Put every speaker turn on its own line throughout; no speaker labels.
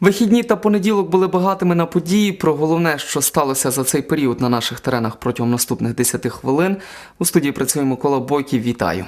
Вихідні та понеділок були багатими на події. Про головне, що сталося за цей період на наших теренах протягом наступних 10 хвилин. У студії працює Микола Бойків. Вітаю.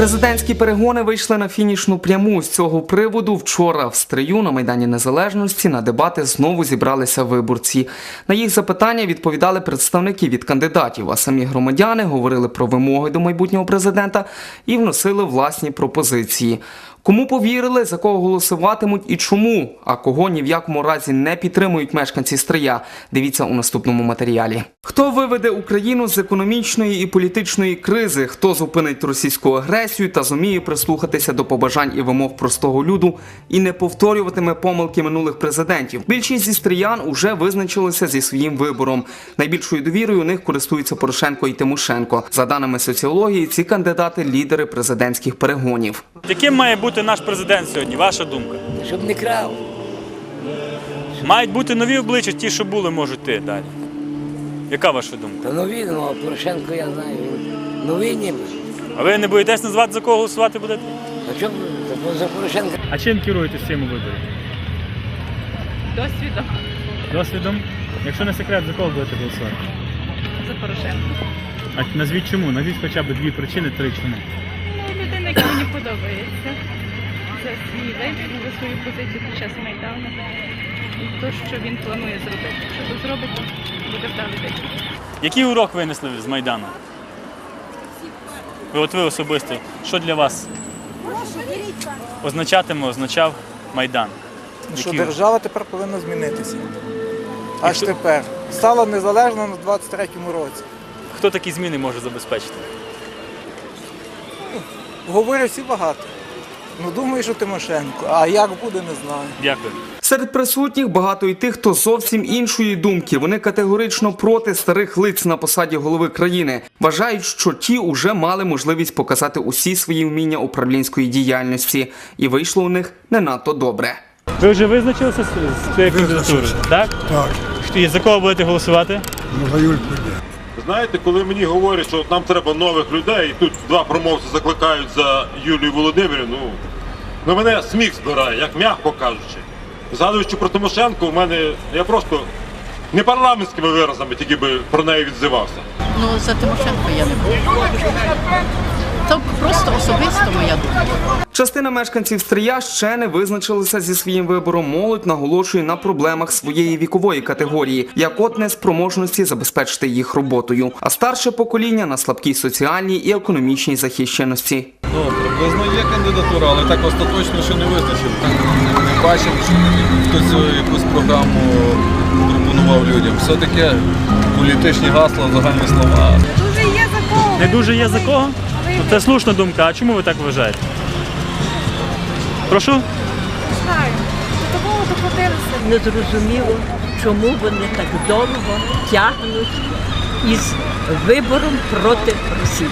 Президентські перегони вийшли на фінішну пряму. З цього приводу вчора в Стрию на Майдані Незалежності на дебати знову зібралися виборці. На їх запитання відповідали представники від кандидатів, а самі громадяни говорили про вимоги до майбутнього президента і вносили власні пропозиції. Кому повірили, за кого голосуватимуть і чому, а кого ні в якому разі не підтримують мешканці Стрия. Дивіться у наступному матеріалі. Хто виведе Україну з економічної і політичної кризи? Хто зупинить російську агресію та зуміє прислухатися до побажань і вимог простого люду і не повторюватиме помилки минулих президентів? Більшість зі стріян уже визначилися зі своїм вибором. Найбільшою довірою у них користуються Порошенко і Тимошенко. За даними соціології, ці кандидати лідери президентських перегонів.
Яким має бути наш президент сьогодні? Ваша думка?
Щоб не крав.
Мають бути нові обличчя, ті, що були, можуть йти далі. Яка ваша думка?
Та нові, ну, а Порошенко я знаю. Нові ніби.
А ви не боїтесь назвати за кого голосувати будете?
А чому за, Порошенка?
А чим керуєтесь в цьому виборі?
Досвідом
Досвідом? Якщо не секрет, за кого будете голосувати?
за Порошенко.
А назвіть чому? Назвіть хоча б дві причини, три чому.
Ну, яка мені подобається. За свій вибір, за свою позицію під час Майдану. І те, що він планує зробити. Що зробить, буде вдалий.
Який урок винесли з Майдану? Ви от ви особисто, що для вас означатиме, означав Майдан?
Що
Який-
держава тепер повинна змінитися. Аж тепер. Стала незалежна на 23-му році.
Хто такі зміни може забезпечити?
Говорять всі багато. Ну думаю, що Тимошенко. А як буде, не знаю.
Дякую.
Серед присутніх багато і тих, хто зовсім іншої думки. Вони категорично проти старих лиць на посаді голови країни. Вважають, що ті уже мали можливість показати усі свої вміння управлінської діяльності, і вийшло у них не надто добре.
Ви вже визначилися з цією кандидатурою? Так?
Так,
І за кого будете голосувати?
ну за йде.
Знаєте, коли мені говорять, що нам треба нових людей, і тут два промовці закликають за Юлію Володимирівну, ну, ну мене сміх збирає, як м'яко кажучи. Згадуючи про Тимошенко, в мене я просто не парламентськими виразами тільки би про неї відзивався.
Ну, за Тимошенко я не буду. То просто особисто моя думка.
Частина мешканців Стрия ще не визначилися зі своїм вибором. Молодь наголошує на проблемах своєї вікової категорії, як от неспроможності забезпечити їх роботою. А старше покоління на слабкій соціальній і економічній захищеності.
Ну, приблизно є кандидатура, але так остаточно ще не визначив. Не, не бачив, що хтось е, якусь програму пропонував людям. Все-таки політичні гасла, загальні слова.
Дуже є зако Не дуже є за кого? Ну, Це слушна думка. А чому ви так вважаєте? Прошу? Не знаю, заплатилися.
незрозуміло, чому вони так довго тягнуть із вибором проти Росії.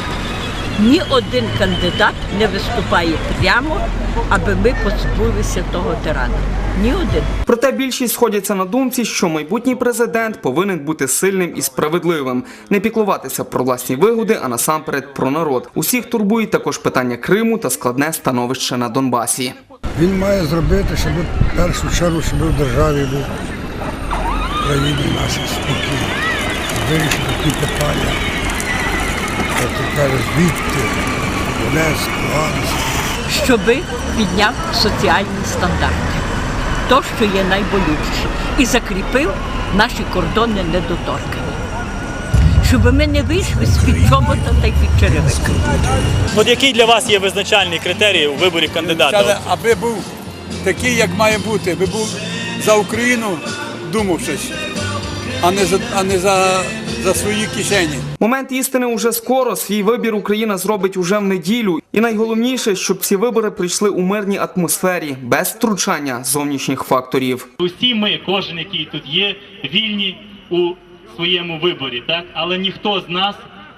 Ні один кандидат не виступає прямо, аби ми позбулися того тирана. Ні один.
Проте більшість сходяться на думці, що майбутній президент повинен бути сильним і справедливим, не піклуватися про власні вигоди, а насамперед про народ. Усіх турбує також питання Криму та складне становище на Донбасі.
Він має зробити, щоб в першу чергу, щоб в державі був країні нашій спокій. Вирішити ті питання. Ти кажеш, звідти, Луганськ.
щоби підняв соціальні стандарти. То, що є найболючіше, і закріпив наші кордони недоторкані. Щоб ми не вийшли з-під чобота та й під черевика.
От який для вас є визначальний критерій у виборі кандидата?
Аби був такий, як має бути, аби був за Україну думав щось, а не за, а не за, за свої кишені.
Момент істини уже скоро. Свій вибір Україна зробить уже в неділю. І найголовніше, щоб ці вибори прийшли у мирній атмосфері, без втручання зовнішніх факторів.
Усі ми, кожен, який тут є, вільні у своєму виборі, так? Але ніхто з нас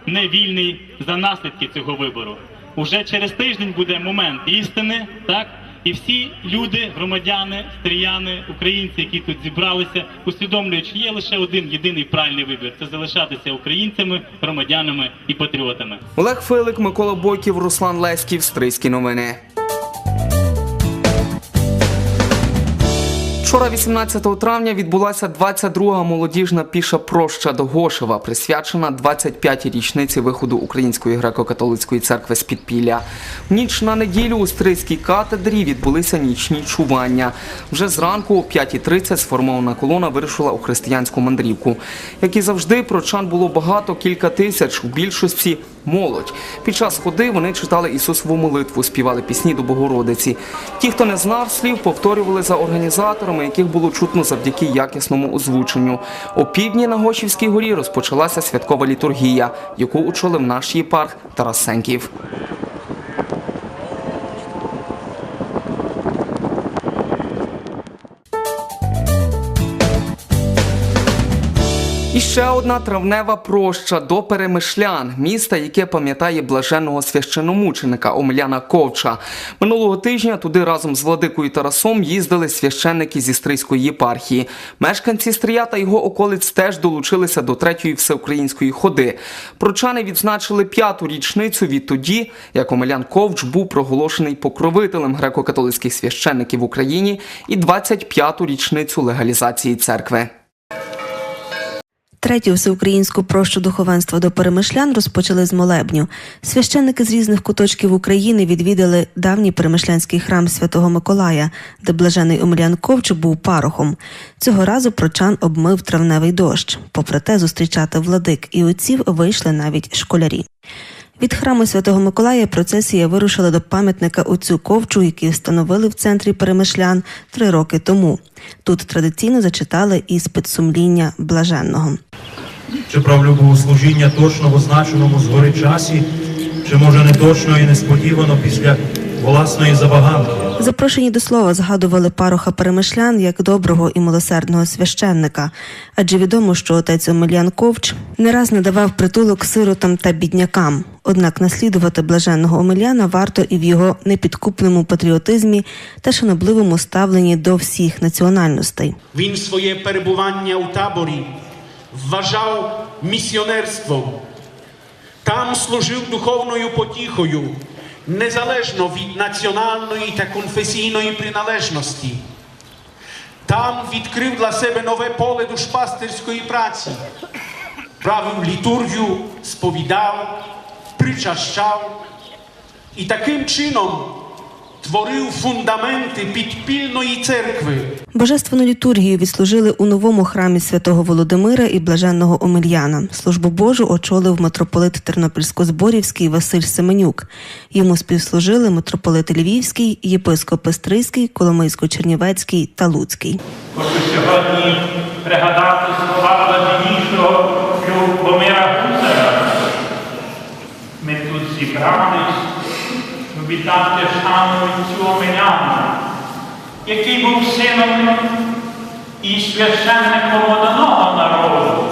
не вільний за наслідки цього вибору. Уже через тиждень буде момент істини, так? І всі люди, громадяни, стріяни, українці, які тут зібралися, усвідомлюють, що є лише один єдиний правильний вибір це залишатися українцями, громадянами і патріотами.
Олег Филик, Микола Бойків, Руслан Леськів, Стрийські новини. Вчора, 18 травня, відбулася 22-га молодіжна піша проща до Гошева, присвячена 25-й річниці виходу Української греко-католицької церкви з підпілля. В ніч на неділю у Стрийській катедрі відбулися нічні чування. Вже зранку о 5.30 сформована колона вирушила у християнську мандрівку. Як і завжди, прочан було багато, кілька тисяч, у більшості молодь. Під час ходи вони читали Ісусову молитву, співали пісні до Богородиці. Ті, хто не знав слів, повторювали за організаторами, яких було чутно завдяки якісному озвученню. О півдні на Гошівській горі розпочалася святкова літургія, яку очолив наш єпарх Тарас ще одна травнева проща до Перемишлян, міста, яке пам'ятає блаженного священомученика Омеляна Ковча. Минулого тижня туди разом з владикою Тарасом їздили священники зі Стрийської єпархії. Мешканці Стрия та його околиць теж долучилися до третьої всеукраїнської ходи. Прочани відзначили п'яту річницю відтоді, як Омелян Ковч був проголошений покровителем греко-католицьких священників в Україні, і 25-ту річницю легалізації церкви.
Третю всеукраїнську прощу духовенства до перемишлян розпочали з молебню. Священники з різних куточків України відвідали давній перемишлянський храм Святого Миколая, де блажений Омелян Ковч був парохом. Цього разу прочан обмив травневий дощ. Попри те, зустрічати владик і отців вийшли навіть школярі. Від храму Святого Миколая процесія вирушила до пам'ятника отцю Ковчу, який встановили в центрі Перемишлян три роки тому. Тут традиційно зачитали іспит сумління блаженного.
Чи правлю богослужіння точно в означеному згори часі, чи може не точно і несподівано після власної забаганки?
Запрошені до слова згадували пароха перемишлян як доброго і милосердного священника, адже відомо, що отець Омелян Ковч не раз надавав притулок сиротам та біднякам. Однак наслідувати блаженного Омеляна варто і в його непідкупному патріотизмі та шанобливому ставленні до всіх національностей.
Він своє перебування у таборі вважав місіонерством. Там служив духовною потіхою, незалежно від національної та конфесійної приналежності. Там відкрив для себе нове поле душпастерської праці, правив літургію, сповідав, причащав і таким чином творив фундаменти підпільної церкви.
Божественну літургію відслужили у новому храмі святого Володимира і блаженного Омельяна. Службу Божу очолив митрополит Тернопільсько-Зборівський Василь Семенюк. Йому співслужили митрополит Львівський, єпископи Стрийський, Коломийсько-Чернівецький та Луцький.
Хочу сьогодні пригадати слова блаженнішого Любомира Гусара. Ми тут зібрались вітати шану цю Омеляна, який був сином і священником одного народу,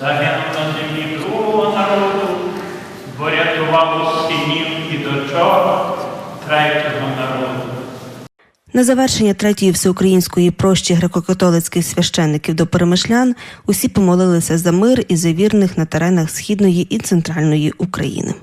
загинув на землі другого народу, бо рятував синів і дочок третього народу.
На завершення третьої всеукраїнської прощі греко-католицьких священників до перемишлян усі помолилися за мир і за вірних на теренах східної і центральної України.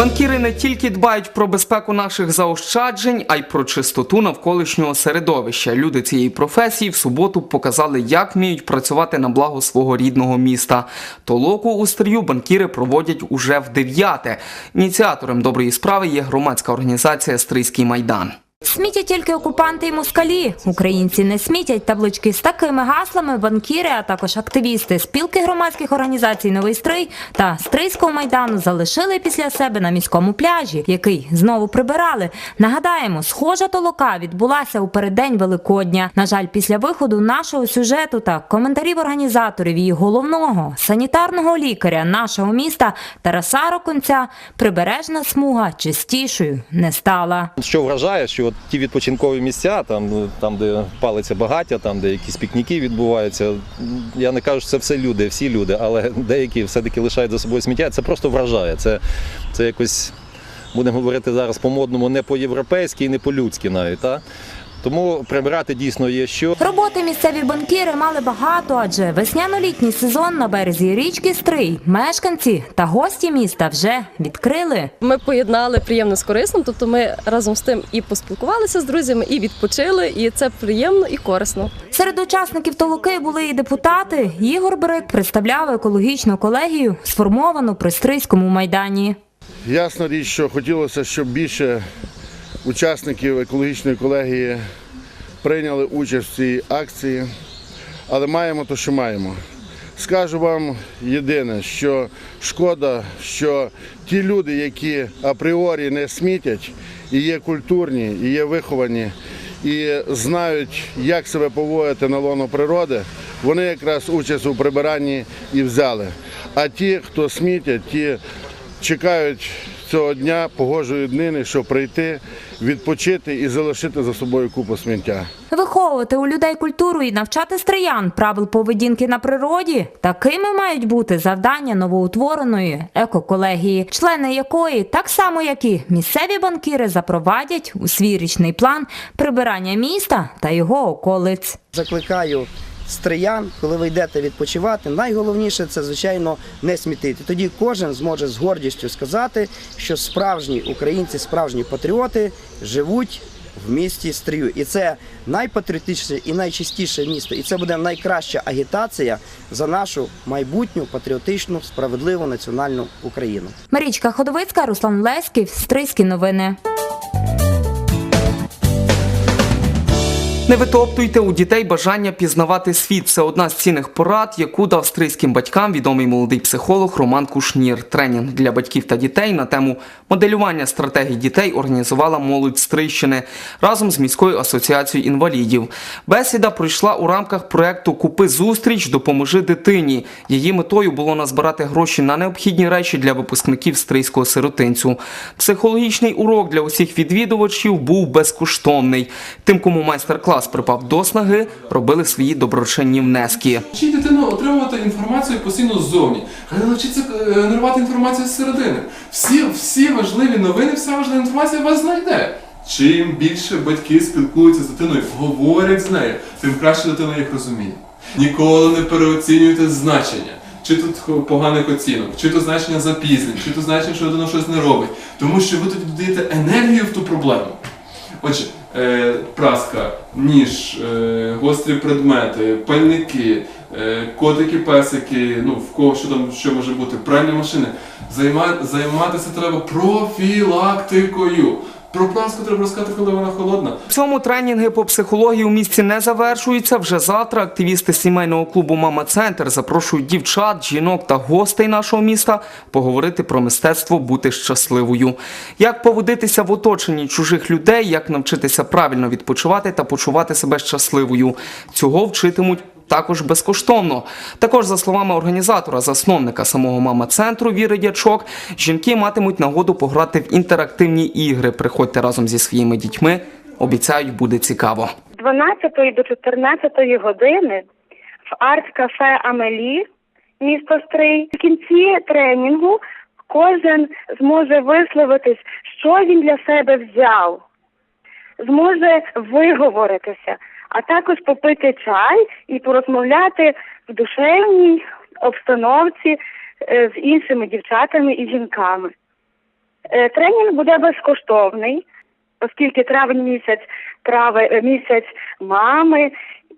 Банкіри не тільки дбають про безпеку наших заощаджень, а й про чистоту навколишнього середовища. Люди цієї професії в суботу показали, як вміють працювати на благо свого рідного міста. Толоку у стрію банкіри проводять уже в дев'яте. Ініціатором доброї справи є громадська організація Стрийський майдан.
Смітять тільки окупанти і москалі. Українці не смітять таблички з такими гаслами, банкіри, а також активісти спілки громадських організацій Новий Стрий та Стрийського майдану залишили після себе на міському пляжі, який знову прибирали. Нагадаємо, схожа толока відбулася у переддень Великодня. На жаль, після виходу нашого сюжету та коментарів організаторів її головного санітарного лікаря нашого міста Тараса Роконця прибережна смуга чистішою не стала.
Що вражає, що от ті відпочинкові місця, там, ну, там, де палиться багаття, там, де якісь пікніки відбуваються. Я не кажу, що це все люди, всі люди, але деякі все-таки лишають за собою сміття. Це просто вражає. Це, це якось, будемо говорити зараз по-модному, не по-європейськи і не по-людськи навіть. Та? Тому прибирати дійсно є що.
Роботи місцеві банкіри мали багато, адже весняно-літній сезон на березі річки Стрий мешканці та гості міста вже відкрили.
Ми поєднали приємне з корисним, тобто ми разом з тим і поспілкувалися з друзями, і відпочили, і це приємно і корисно.
Серед учасників толоки були і депутати. Ігор Брик представляв екологічну колегію, сформовану при Стрийському майдані.
Ясна річ, що хотілося, щоб більше учасників екологічної колегії прийняли участь в цій акції, але маємо те, що маємо. Скажу вам єдине, що шкода, що ті люди, які апріорі не смітять, і є культурні, і є виховані, і знають, як себе поводити на лоно природи, вони якраз участь у прибиранні і взяли. А ті, хто смітять, ті чекають цього дня, погожої днини, щоб прийти, відпочити і залишити за собою купу сміття.
Виховувати у людей культуру і навчати стриян правил поведінки на природі. Такими мають бути завдання новоутвореної екоколегії, члени якої, так само як і місцеві банкіри, запровадять у свій річний план прибирання міста та його околиць.
Закликаю стриян, коли ви йдете відпочивати, найголовніше це, звичайно, не смітити. Тоді кожен зможе з гордістю сказати, що справжні українці, справжні патріоти живуть в місті Стрию. І це найпатріотичніше і найчистіше місто. І це буде найкраща агітація за нашу майбутню патріотичну, справедливу національну Україну.
Марічка Ходовицька, Руслан Леськів, Стрийські новини.
Не витоптуйте у дітей бажання пізнавати світ. Це одна з цінних порад, яку дав стрийським батькам відомий молодий психолог Роман Кушнір. Тренінг для батьків та дітей на тему моделювання стратегій дітей організувала молодь Стрийщини разом з міською асоціацією інвалідів. Бесіда пройшла у рамках проекту Купи зустріч, допоможи дитині. Її метою було назбирати гроші на необхідні речі для випускників стрийського сиротинцю. Психологічний урок для усіх відвідувачів був безкоштовний. Тим, кому майстер-клас припав до снаги, робили свої доброчинні внески.
Вчіть дитину отримувати інформацію постійно ззовні. Хай навчиться е, генерувати інформацію з середини. Всі, всі важливі новини, вся важлива інформація вас знайде. Чим більше батьки спілкуються з дитиною, говорять з нею, тим краще дитина їх розуміє. Ніколи не переоцінюйте значення. Чи тут поганих оцінок, чи то значення запізнень, чи то значення, що людина щось не робить. Тому що ви тоді додаєте енергію в ту проблему. Отже, е, праска, ніж, е, гострі предмети, пальники, е, котики, песики, ну в кого що там що може бути, пральні машини. Займа, займатися треба профілактикою. Про праску треба розказати, коли вона холодна.
В цьому тренінги по психології у місті не завершуються. Вже завтра активісти сімейного клубу Мама Центр запрошують дівчат, жінок та гостей нашого міста поговорити про мистецтво бути щасливою. Як поводитися в оточенні чужих людей, як навчитися правильно відпочивати та почувати себе щасливою. Цього вчитимуть. Також безкоштовно. Також, за словами організатора, засновника самого мама центру Віри Дячок, жінки матимуть нагоду пограти в інтерактивні ігри. Приходьте разом зі своїми дітьми. Обіцяють, буде цікаво.
З 12 до 14 години в арт-кафе Амелі, місто Стрий. В кінці тренінгу кожен зможе висловитись, що він для себе взяв, зможе виговоритися, а також попити чай і порозмовляти в душевній обстановці е, з іншими дівчатами і жінками. Е, Тренінг буде безкоштовний, оскільки травень місяць трави, е, місяць мами.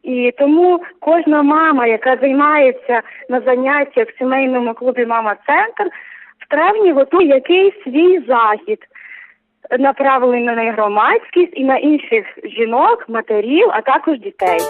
І тому кожна мама, яка займається на заняттях в сімейному клубі Мама Центр, в травні готує якийсь свій захід, направлений на громадськість і на інших жінок, матерів, а також дітей.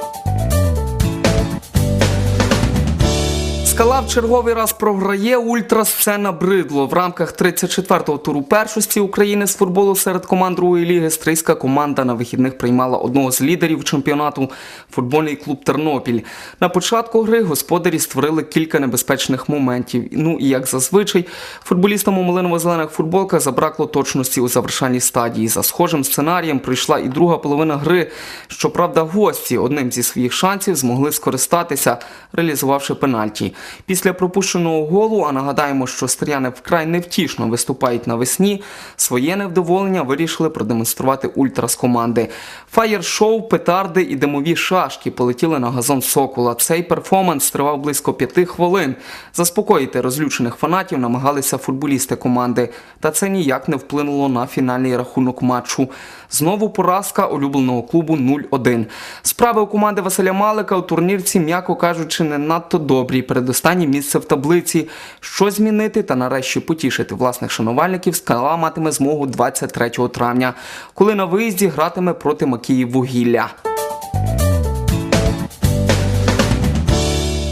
Скала в черговий раз програє ультрасцена бридло. В рамках 34-го туру першості України з футболу серед команд другої ліги стрийська команда на вихідних приймала одного з лідерів чемпіонату футбольний клуб Тернопіль. На початку гри господарі створили кілька небезпечних моментів. Ну і як зазвичай, футболістам у малиново-зелених футболках забракло точності у завершальній стадії. За схожим сценарієм прийшла і друга половина гри. Щоправда, гості одним зі своїх шансів змогли скористатися, реалізувавши пенальті. Після пропущеного голу, а нагадаємо, що стріяни вкрай невтішно виступають навесні, своє невдоволення вирішили продемонструвати ультра з команди. Фаєр-шоу, петарди і димові шашки полетіли на газон Сокола. Цей перформанс тривав близько п'яти хвилин. Заспокоїти розлючених фанатів намагалися футболісти команди, та це ніяк не вплинуло на фінальний рахунок матчу. Знову поразка улюбленого клубу 0-1. Справи у команди Василя Малика у турнірці, м'яко кажучи, не надто добрі. Передостаннє місце в таблиці. Що змінити та нарешті потішити власних шанувальників скала матиме змогу 23 травня, коли на виїзді гратиме проти Макіїв вугілля.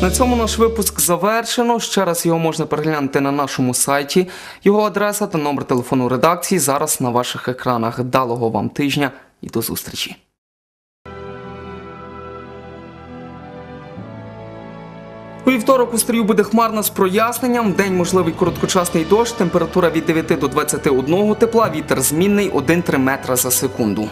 На цьому наш випуск завершено. Ще раз його можна переглянути на нашому сайті. Його адреса та номер телефону редакції зараз на ваших екранах. Далого вам тижня і до зустрічі. У вівторок у стрію буде хмарно з проясненням. День можливий короткочасний дощ, температура від 9 до 21 тепла, вітер змінний 1-3 метра за секунду.